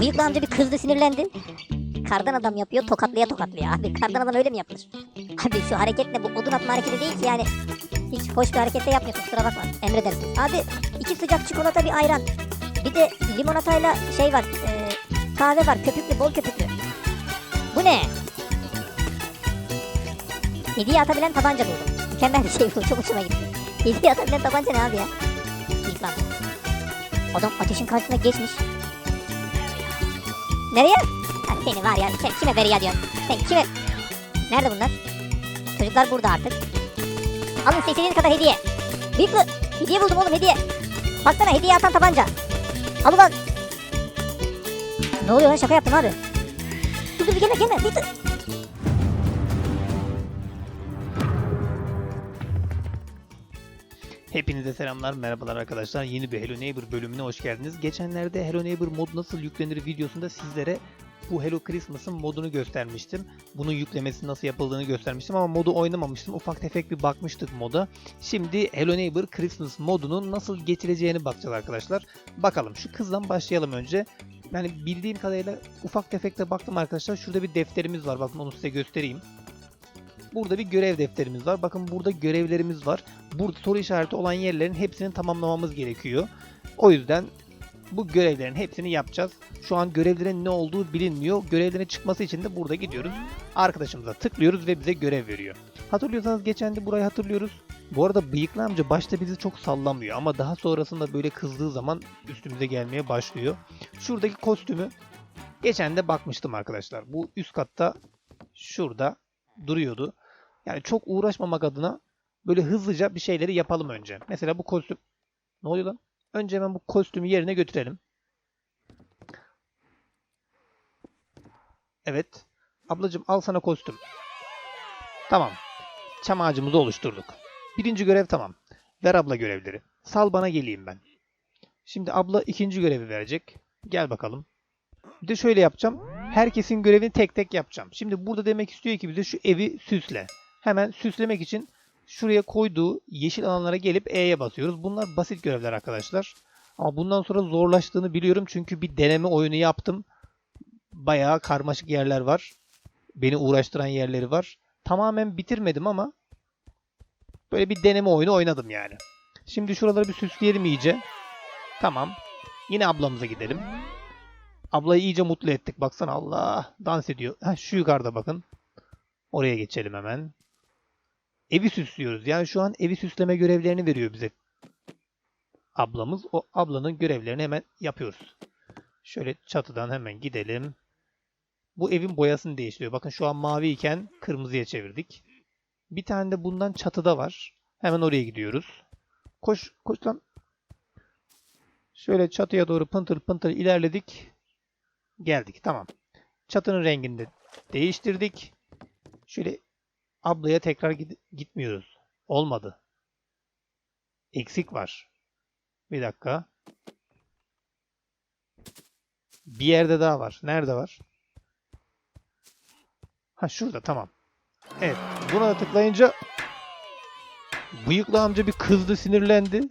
Bıyıklı amca bir kızdı sinirlendi. Kardan adam yapıyor tokatlıya tokatlıyor. Abi kardan adam öyle mi yapılır? Abi şu hareket ne bu odun atma hareketi değil ki yani. Hiç hoş bir harekette yapmıyorsun kusura bakma. Emredersin. Abi iki sıcak çikolata bir ayran. Bir de limonatayla şey var. e, kahve var köpüklü bol köpüklü. Bu ne? Hediye atabilen tabanca buldum. Mükemmel bir şey bu. Çok hoşuma gitti. Hediye atabilen tabanca ne abi ya? Amca. Adam ateşin karşısına geçmiş. Nereye? Ha, seni var ya sen kime veriyor diyorsun? Sen kime? Nerede bunlar? Çocuklar burada artık. Alın istediğiniz kadar hediye. Büyüklü hediye buldum oğlum hediye. Baksana hediye atan tabanca. Al ulan. Ne oluyor lan şaka yaptım abi. Dur dur gelme gelme. Bir dur. Hepinize selamlar, merhabalar arkadaşlar. Yeni bir Hello Neighbor bölümüne hoş geldiniz. Geçenlerde Hello Neighbor mod nasıl yüklenir videosunda sizlere bu Hello Christmas'ın modunu göstermiştim. Bunun yüklemesi nasıl yapıldığını göstermiştim ama modu oynamamıştım. Ufak tefek bir bakmıştık moda. Şimdi Hello Neighbor Christmas modunun nasıl getireceğini bakacağız arkadaşlar. Bakalım şu kızdan başlayalım önce. Yani bildiğim kadarıyla ufak tefek de baktım arkadaşlar. Şurada bir defterimiz var. Bakın onu size göstereyim. Burada bir görev defterimiz var. Bakın burada görevlerimiz var. Burada soru işareti olan yerlerin hepsini tamamlamamız gerekiyor. O yüzden bu görevlerin hepsini yapacağız. Şu an görevlerin ne olduğu bilinmiyor. Görevlerin çıkması için de burada gidiyoruz. Arkadaşımıza tıklıyoruz ve bize görev veriyor. Hatırlıyorsanız geçen de burayı hatırlıyoruz. Bu arada bıyıklı amca başta bizi çok sallamıyor ama daha sonrasında böyle kızdığı zaman üstümüze gelmeye başlıyor. Şuradaki kostümü geçen de bakmıştım arkadaşlar. Bu üst katta şurada duruyordu. Yani çok uğraşmamak adına böyle hızlıca bir şeyleri yapalım önce. Mesela bu kostüm... Ne oluyor lan? Önce hemen bu kostümü yerine götürelim. Evet. Ablacım al sana kostüm. Tamam. Çam ağacımızı oluşturduk. Birinci görev tamam. Ver abla görevleri. Sal bana geleyim ben. Şimdi abla ikinci görevi verecek. Gel bakalım. Bir de şöyle yapacağım. Herkesin görevini tek tek yapacağım. Şimdi burada demek istiyor ki bize şu evi süsle. Hemen süslemek için şuraya koyduğu yeşil alanlara gelip E'ye basıyoruz. Bunlar basit görevler arkadaşlar. Ama bundan sonra zorlaştığını biliyorum çünkü bir deneme oyunu yaptım. Bayağı karmaşık yerler var. Beni uğraştıran yerleri var. Tamamen bitirmedim ama böyle bir deneme oyunu oynadım yani. Şimdi şuraları bir süsleyelim iyice. Tamam. Yine ablamıza gidelim. Ablayı iyice mutlu ettik. Baksana Allah dans ediyor. Heh, şu yukarıda bakın. Oraya geçelim hemen. Evi süslüyoruz. Yani şu an evi süsleme görevlerini veriyor bize. Ablamız. O ablanın görevlerini hemen yapıyoruz. Şöyle çatıdan hemen gidelim. Bu evin boyasını değiştiriyor. Bakın şu an mavi iken kırmızıya çevirdik. Bir tane de bundan çatıda var. Hemen oraya gidiyoruz. Koş, koş lan. Şöyle çatıya doğru pıntır pıntır ilerledik. Geldik. Tamam. Çatının rengini de değiştirdik. Şöyle ablaya tekrar gitmiyoruz. Olmadı. Eksik var. Bir dakika. Bir yerde daha var. Nerede var? Ha şurada tamam. Evet. Buna da tıklayınca bıyıklı amca bir kızdı sinirlendi.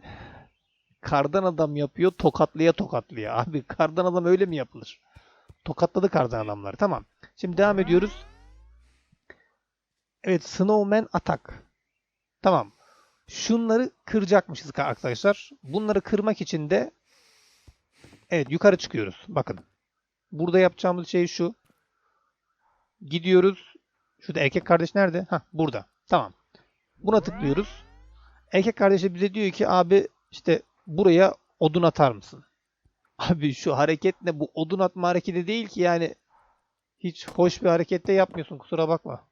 Kardan adam yapıyor tokatlıya tokatlıya. Abi kardan adam öyle mi yapılır? Tokatladı kardan adamları. Tamam. Şimdi devam ediyoruz. Evet Snowman Attack. Tamam. Şunları kıracakmışız arkadaşlar. Bunları kırmak için de evet yukarı çıkıyoruz. Bakın. Burada yapacağımız şey şu. Gidiyoruz. Şurada erkek kardeş nerede? Ha burada. Tamam. Buna tıklıyoruz. Erkek kardeş de bize diyor ki abi işte buraya odun atar mısın? Abi şu hareket ne? Bu odun atma hareketi değil ki yani. Hiç hoş bir harekette yapmıyorsun kusura bakma.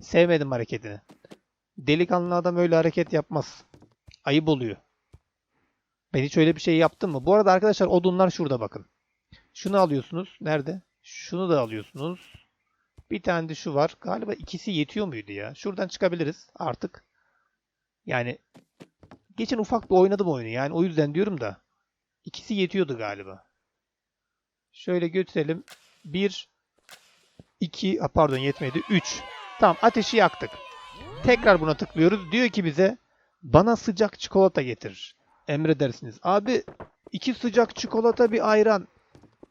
Sevmedim hareketini. Delikanlı adam öyle hareket yapmaz. Ayıp oluyor. Ben hiç öyle bir şey yaptım mı? Bu arada arkadaşlar odunlar şurada bakın. Şunu alıyorsunuz. Nerede? Şunu da alıyorsunuz. Bir tane de şu var. Galiba ikisi yetiyor muydu ya? Şuradan çıkabiliriz artık. Yani geçen ufak bir oynadım oyunu. Yani o yüzden diyorum da. İkisi yetiyordu galiba. Şöyle götürelim. 1 2 pardon yetmedi. 3. Tamam ateşi yaktık. Tekrar buna tıklıyoruz. Diyor ki bize bana sıcak çikolata getir. Emredersiniz. Abi iki sıcak çikolata bir ayran.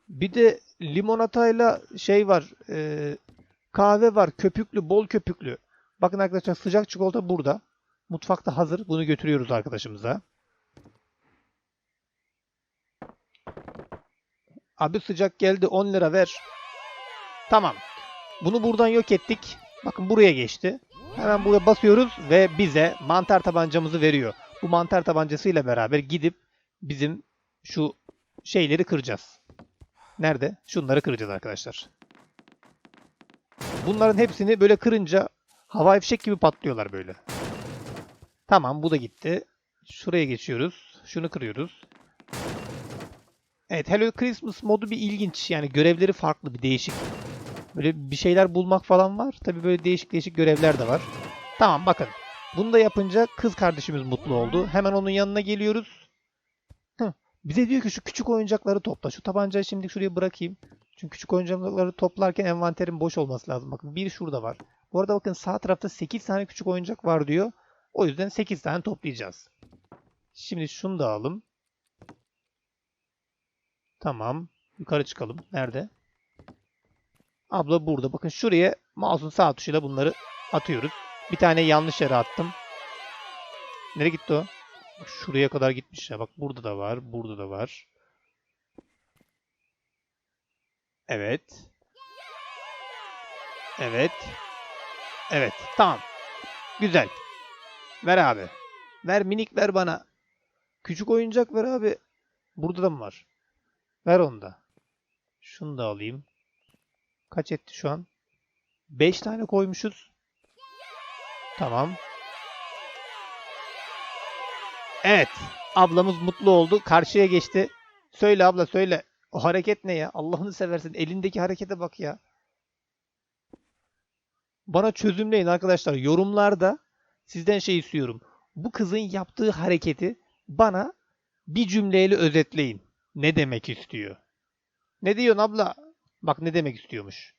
Bir de limonatayla şey var. e, kahve var. Köpüklü, bol köpüklü. Bakın arkadaşlar sıcak çikolata burada. Mutfakta hazır. Bunu götürüyoruz arkadaşımıza. Abi sıcak geldi 10 lira ver. Tamam. Bunu buradan yok ettik. Bakın buraya geçti. Hemen buraya basıyoruz ve bize mantar tabancamızı veriyor. Bu mantar tabancasıyla beraber gidip bizim şu şeyleri kıracağız. Nerede? Şunları kıracağız arkadaşlar. Bunların hepsini böyle kırınca havai fişek gibi patlıyorlar böyle. Tamam bu da gitti. Şuraya geçiyoruz. Şunu kırıyoruz. Evet Hello Christmas modu bir ilginç. Yani görevleri farklı bir değişik. Böyle bir şeyler bulmak falan var. Tabii böyle değişik değişik görevler de var. Tamam bakın. Bunu da yapınca kız kardeşimiz mutlu oldu. Hemen onun yanına geliyoruz. Hı. Bize diyor ki şu küçük oyuncakları topla. Şu tabancayı şimdi şuraya bırakayım. Çünkü küçük oyuncakları toplarken envanterin boş olması lazım. Bakın bir şurada var. Bu arada bakın sağ tarafta 8 tane küçük oyuncak var diyor. O yüzden 8 tane toplayacağız. Şimdi şunu da alalım. Tamam. Yukarı çıkalım. Nerede? Abla burada. Bakın şuraya mouse'un sağ tuşuyla bunları atıyoruz. Bir tane yanlış yere attım. Nereye gitti o? Şuraya kadar gitmiş ya. Bak burada da var. Burada da var. Evet. Evet. Evet. Tamam. Güzel. Ver abi. Ver minik ver bana. Küçük oyuncak ver abi. Burada da mı var? Ver onu da. Şunu da alayım. Kaç etti şu an? 5 tane koymuşuz. Tamam. Evet. Ablamız mutlu oldu. Karşıya geçti. Söyle abla söyle. O hareket ne ya? Allah'ını seversin. Elindeki harekete bak ya. Bana çözümleyin arkadaşlar. Yorumlarda sizden şey istiyorum. Bu kızın yaptığı hareketi bana bir cümleyle özetleyin. Ne demek istiyor? Ne diyorsun abla? Bak ne demek istiyormuş.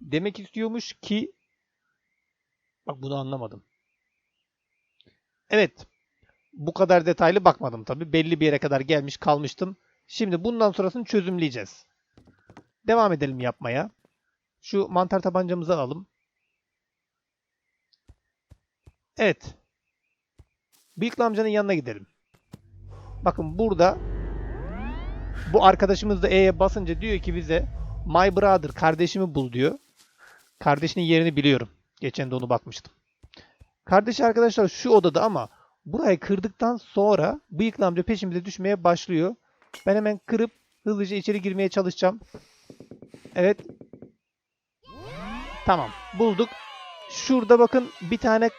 demek istiyormuş ki bak bunu anlamadım. Evet. Bu kadar detaylı bakmadım tabii. Belli bir yere kadar gelmiş kalmıştım. Şimdi bundan sonrasını çözümleyeceğiz. Devam edelim yapmaya. Şu mantar tabancamızı alalım. Evet. Bıyıklı amcanın yanına gidelim. Bakın burada bu arkadaşımız da E'ye basınca diyor ki bize My brother kardeşimi bul diyor. Kardeşinin yerini biliyorum. Geçen de onu bakmıştım. Kardeşi arkadaşlar şu odada ama burayı kırdıktan sonra bıyıklı amca peşimize düşmeye başlıyor. Ben hemen kırıp hızlıca içeri girmeye çalışacağım. Evet. Tamam. Bulduk. Şurada bakın bir tane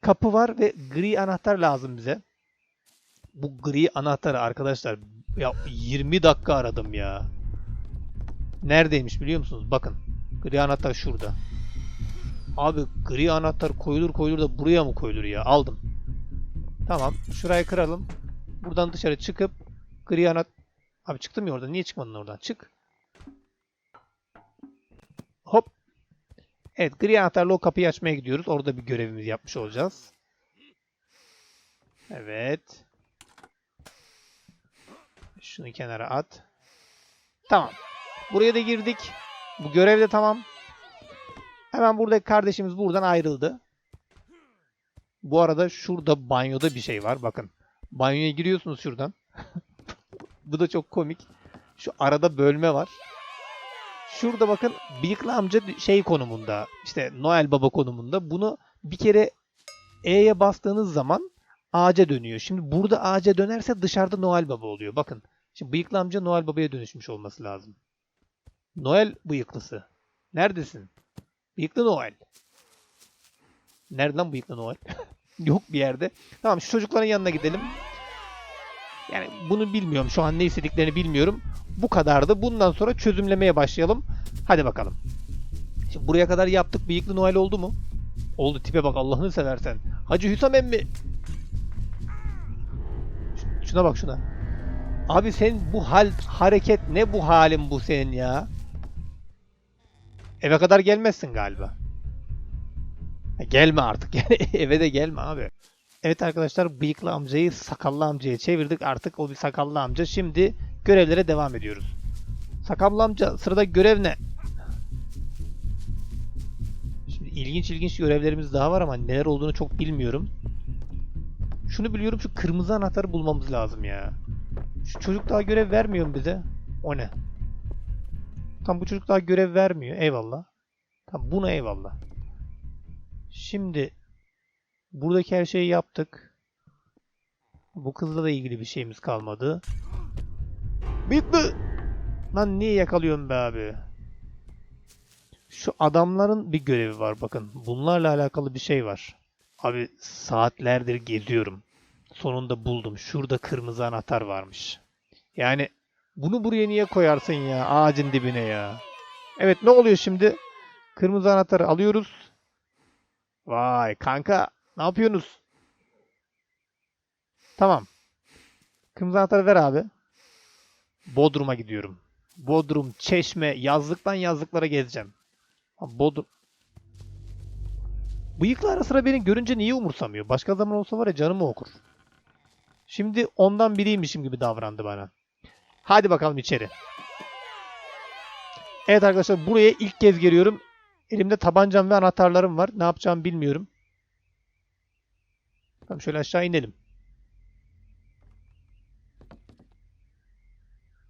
kapı var ve gri anahtar lazım bize. Bu gri anahtarı arkadaşlar ya 20 dakika aradım ya. Neredeymiş biliyor musunuz? Bakın. Gri anahtar şurada. Abi gri anahtar koyulur koyulur da buraya mı koyulur ya? Aldım. Tamam. Şurayı kıralım. Buradan dışarı çıkıp gri anahtar... Abi çıktım ya oradan. Niye çıkmadın oradan? Çık. Hop. Evet. Gri anahtarla o kapıyı açmaya gidiyoruz. Orada bir görevimizi yapmış olacağız. Evet. Şunu kenara at. Tamam. Buraya da girdik. Bu görev de tamam. Hemen buradaki kardeşimiz buradan ayrıldı. Bu arada şurada banyoda bir şey var. Bakın. Banyoya giriyorsunuz şuradan. Bu da çok komik. Şu arada bölme var. Şurada bakın bıyıklı amca şey konumunda. işte Noel Baba konumunda. Bunu bir kere E'ye bastığınız zaman ağaca dönüyor. Şimdi burada ağaca dönerse dışarıda Noel Baba oluyor. Bakın. Şimdi bıyıklı amca Noel Baba'ya dönüşmüş olması lazım. Noel bıyıklısı. Neredesin? Bıyıklı Noel. Nereden bıyıklı Noel? Yok bir yerde. Tamam şu çocukların yanına gidelim. Yani bunu bilmiyorum. Şu an ne istediklerini bilmiyorum. Bu kadardı. Bundan sonra çözümlemeye başlayalım. Hadi bakalım. Şimdi buraya kadar yaptık. Bıyıklı Noel oldu mu? Oldu. Tipe bak Allah'ını seversen. Hacı Hüsam emmi. Şuna bak şuna. Abi sen bu hal hareket ne bu halin bu senin ya? Eve kadar gelmezsin galiba. Gelme artık yani eve de gelme abi. Evet arkadaşlar bıyıklı amcayı sakallı amcaya çevirdik. Artık o bir sakallı amca. Şimdi görevlere devam ediyoruz. Sakamlı amca sırada görev ne? Şimdi ilginç ilginç görevlerimiz daha var ama neler olduğunu çok bilmiyorum. Şunu biliyorum şu kırmızı anahtarı bulmamız lazım ya. Şu çocuk daha görev vermiyor mu bize? O ne? Tam bu çocuk daha görev vermiyor. Eyvallah. Tam buna eyvallah. Şimdi buradaki her şeyi yaptık. Bu kızla da ilgili bir şeyimiz kalmadı. Bitti. Lan niye yakalıyorsun be abi? Şu adamların bir görevi var bakın. Bunlarla alakalı bir şey var. Abi saatlerdir geziyorum. Sonunda buldum. Şurada kırmızı anahtar varmış. Yani bunu buraya niye koyarsın ya? Ağacın dibine ya. Evet ne oluyor şimdi? Kırmızı anahtarı alıyoruz. Vay kanka ne yapıyorsunuz? Tamam. Kırmızı anahtarı ver abi. Bodrum'a gidiyorum. Bodrum, Çeşme, yazlıktan yazlıklara gezeceğim. Bodrum... Bıyıklı ara sıra beni görünce niye umursamıyor? Başka zaman olsa var ya canımı okur. Şimdi ondan biriymişim gibi davrandı bana. Hadi bakalım içeri. Evet arkadaşlar buraya ilk kez geliyorum. Elimde tabancam ve anahtarlarım var. Ne yapacağımı bilmiyorum. Tamam şöyle aşağı inelim.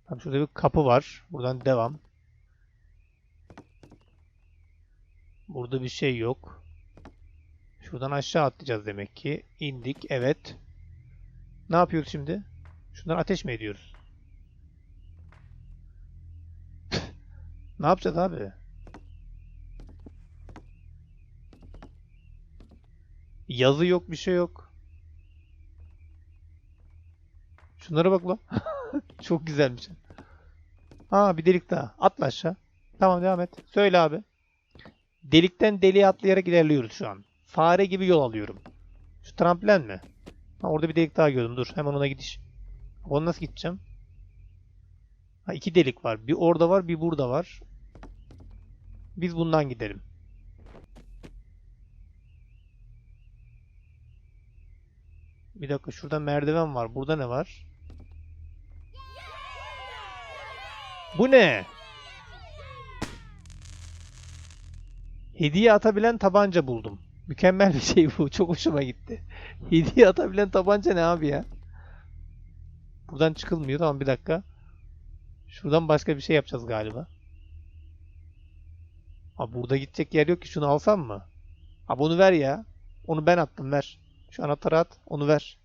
Tamam şurada bir kapı var. Buradan devam. Burada bir şey yok. Şuradan aşağı atlayacağız demek ki. İndik. Evet. Ne yapıyoruz şimdi? Şundan ateş mi ediyoruz? ne yapacağız abi? Yazı yok, bir şey yok. Şunlara bak lan. Çok güzelmiş. Aa bir delik daha. Atla aşağı. Tamam devam et. Söyle abi. Delikten deliğe atlayarak ilerliyoruz şu an. Fare gibi yol alıyorum. Şu tramplen mi? Ha, orada bir delik daha gördüm. Dur hemen ona gidiş. Ona nasıl gideceğim? Ha, iki delik var. Bir orada var, bir burada var. Biz bundan gidelim. Bir dakika şurada merdiven var. Burada ne var? Bu ne? Hediye atabilen tabanca buldum. Mükemmel bir şey bu. Çok hoşuma gitti. Hediye atabilen tabanca ne abi ya? Buradan çıkılmıyor. Tamam bir dakika. Şuradan başka bir şey yapacağız galiba. Abi burada gidecek yer yok ki. Şunu alsam mı? Abi onu ver ya. Onu ben attım ver. Şu anahtarı at. Onu ver.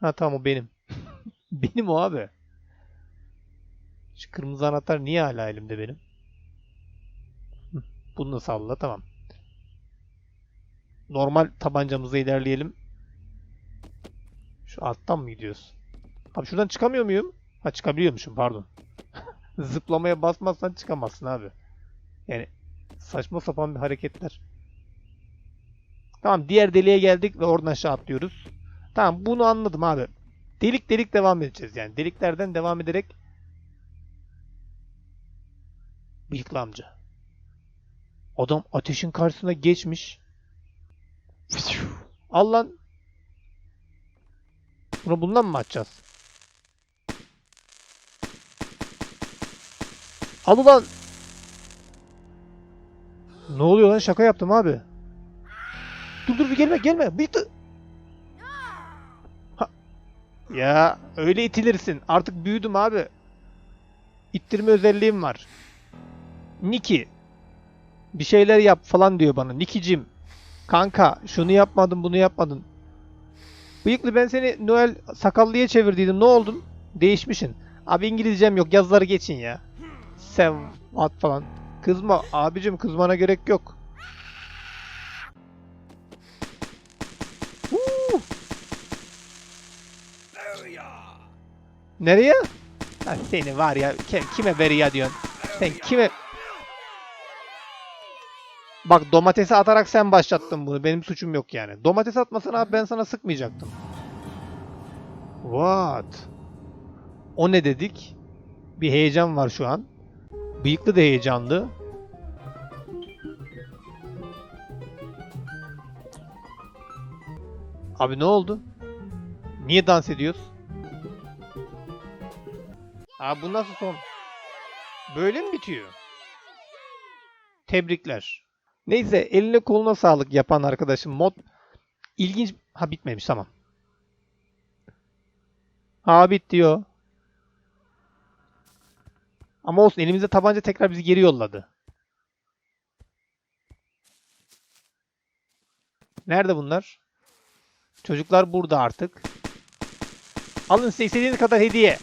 Ha tamam o benim. benim o abi. Şu kırmızı anahtar niye hala elimde benim? Bunu da salla tamam. Normal tabancamıza ilerleyelim. Şu alttan mı gidiyoruz? Abi şuradan çıkamıyor muyum? Ha çıkabiliyormuşum pardon. Zıplamaya basmazsan çıkamazsın abi. Yani saçma sapan bir hareketler. Tamam diğer deliğe geldik ve oradan aşağı atlıyoruz. Tamam bunu anladım abi. Delik delik devam edeceğiz yani. Deliklerden devam ederek Bıyıklı amca. Adam ateşin karşısına geçmiş. Al lan. Bunu bundan mı açacağız? Al ulan. Ne oluyor lan? Şaka yaptım abi. Dur dur bir gelme gelme. Bıyıklı. Ha. Ya öyle itilirsin. Artık büyüdüm abi. İttirme özelliğim var. Niki bir şeyler yap falan diyor bana. Nikicim kanka şunu yapmadın bunu yapmadın. Bıyıklı ben seni Noel sakallıya çevirdiydim. Ne oldun? Değişmişsin. Abi İngilizcem yok. Yazıları geçin ya. Sen at falan. Kızma abicim kızmana gerek yok. Nereye? Ha, seni var ya kime veri ya diyorsun? Sen kime Bak domatesi atarak sen başlattın bunu. Benim suçum yok yani. Domates atmasan abi ben sana sıkmayacaktım. What? O ne dedik? Bir heyecan var şu an. Bıyıklı da heyecanlı. Abi ne oldu? Niye dans ediyoruz? Abi bu nasıl son? Böyle mi bitiyor? Tebrikler. Neyse eline koluna sağlık yapan arkadaşım. Mod ilginç. Ha bitmemiş tamam. Ha bit diyor. Ama olsun elimizde tabanca tekrar bizi geri yolladı. Nerede bunlar? Çocuklar burada artık. Alın size istediğiniz kadar hediye.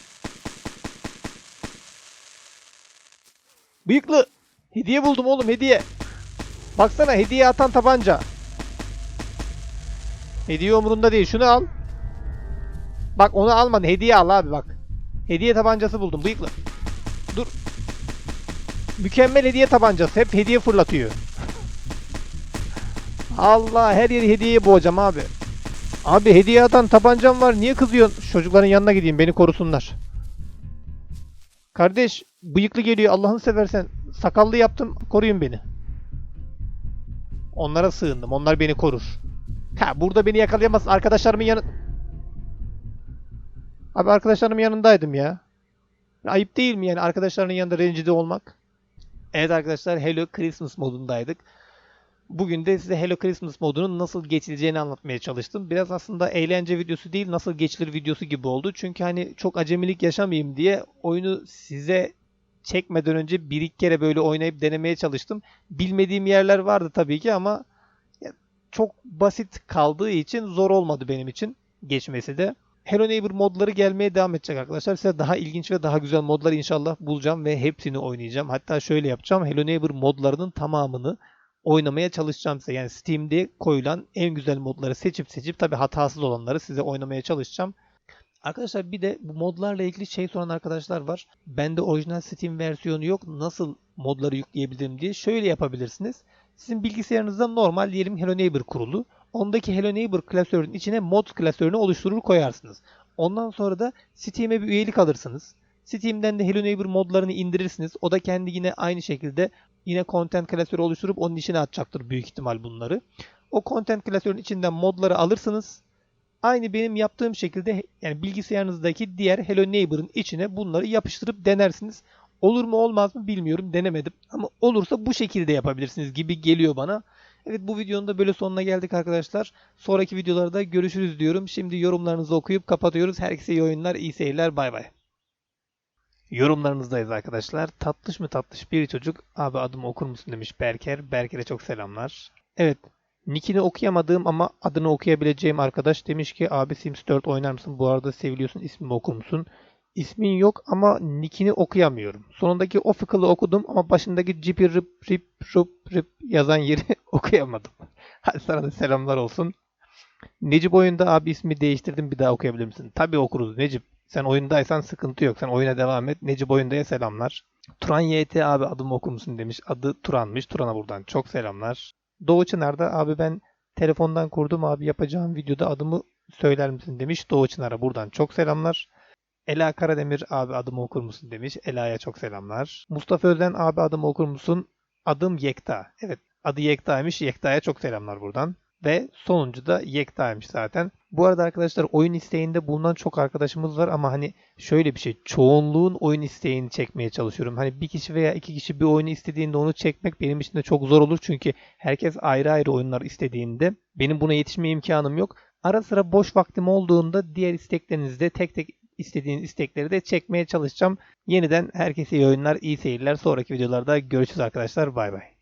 Bıyıklı. Hediye buldum oğlum hediye. Baksana hediye atan tabanca. Hediye umurunda değil. Şunu al. Bak onu alma. Hediye al abi bak. Hediye tabancası buldum. Bıyıklı. Dur. Mükemmel hediye tabancası. Hep hediye fırlatıyor. Allah her yeri hediyeye boğacağım abi. Abi hediye atan tabancam var. Niye kızıyorsun? Çocukların yanına gideyim. Beni korusunlar. Kardeş bıyıklı geliyor. Allah'ını seversen. Sakallı yaptım. Koruyun beni. Onlara sığındım. Onlar beni korur. Ha burada beni yakalayamaz. Arkadaşlarımın yanı... Abi arkadaşlarımın yanındaydım ya. Ayıp değil mi yani arkadaşlarının yanında rencide olmak? Evet arkadaşlar Hello Christmas modundaydık. Bugün de size Hello Christmas modunun nasıl geçileceğini anlatmaya çalıştım. Biraz aslında eğlence videosu değil nasıl geçilir videosu gibi oldu. Çünkü hani çok acemilik yaşamayayım diye oyunu size çekmeden önce bir iki kere böyle oynayıp denemeye çalıştım. Bilmediğim yerler vardı tabii ki ama çok basit kaldığı için zor olmadı benim için geçmesi de. Hello Neighbor modları gelmeye devam edecek arkadaşlar. Size daha ilginç ve daha güzel modlar inşallah bulacağım ve hepsini oynayacağım. Hatta şöyle yapacağım. Hello Neighbor modlarının tamamını oynamaya çalışacağım size. Yani Steam'de koyulan en güzel modları seçip seçip tabi hatasız olanları size oynamaya çalışacağım. Arkadaşlar bir de bu modlarla ilgili şey soran arkadaşlar var. Bende orijinal Steam versiyonu yok. Nasıl modları yükleyebilirim diye. Şöyle yapabilirsiniz. Sizin bilgisayarınızda normal diyelim Hello Neighbor kurulu. Ondaki Hello Neighbor klasörünün içine mod klasörünü oluşturur koyarsınız. Ondan sonra da Steam'e bir üyelik alırsınız. Steam'den de Hello Neighbor modlarını indirirsiniz. O da kendi yine aynı şekilde yine content klasörü oluşturup onun içine atacaktır büyük ihtimal bunları. O content klasörünün içinden modları alırsınız. Aynı benim yaptığım şekilde yani bilgisayarınızdaki diğer Hello Neighbor'ın içine bunları yapıştırıp denersiniz. Olur mu olmaz mı bilmiyorum denemedim. Ama olursa bu şekilde yapabilirsiniz gibi geliyor bana. Evet bu videonun da böyle sonuna geldik arkadaşlar. Sonraki videolarda görüşürüz diyorum. Şimdi yorumlarınızı okuyup kapatıyoruz. Herkese iyi oyunlar, iyi seyirler. Bay bay. Yorumlarınızdayız arkadaşlar. Tatlış mı tatlış bir çocuk. Abi adımı okur musun demiş Berker. Berker'e çok selamlar. Evet. Nickini okuyamadığım ama adını okuyabileceğim arkadaş demiş ki abi Sims 4 oynar mısın? Bu arada seviliyorsun ismimi okur musun? İsmin yok ama nickini okuyamıyorum. Sonundaki official'ı okudum ama başındaki cipi rip rip rup rip yazan yeri okuyamadım. Hadi sana da selamlar olsun. Necip oyunda abi ismi değiştirdim bir daha okuyabilir misin? Tabii okuruz Necip. Sen oyundaysan sıkıntı yok. Sen oyuna devam et. Necip oyundaya selamlar. Turan YT abi adımı okur musun demiş. Adı Turan'mış. Turan'a buradan çok selamlar. Doğu Çınar'da abi ben telefondan kurdum abi yapacağım videoda adımı söyler misin demiş. Doğu Çınar'a buradan çok selamlar. Ela Karademir abi adımı okur musun demiş. Ela'ya çok selamlar. Mustafa Özden abi adımı okur musun? Adım Yekta. Evet adı Yekta'ymış. Yekta'ya çok selamlar buradan. Ve sonuncu da Yekta'ymış zaten. Bu arada arkadaşlar oyun isteğinde bulunan çok arkadaşımız var ama hani şöyle bir şey. Çoğunluğun oyun isteğini çekmeye çalışıyorum. Hani bir kişi veya iki kişi bir oyunu istediğinde onu çekmek benim için de çok zor olur. Çünkü herkes ayrı ayrı oyunlar istediğinde benim buna yetişme imkanım yok. Ara sıra boş vaktim olduğunda diğer isteklerinizde tek tek istediğiniz istekleri de çekmeye çalışacağım. Yeniden herkese iyi oyunlar, iyi seyirler. Sonraki videolarda görüşürüz arkadaşlar. Bay bay.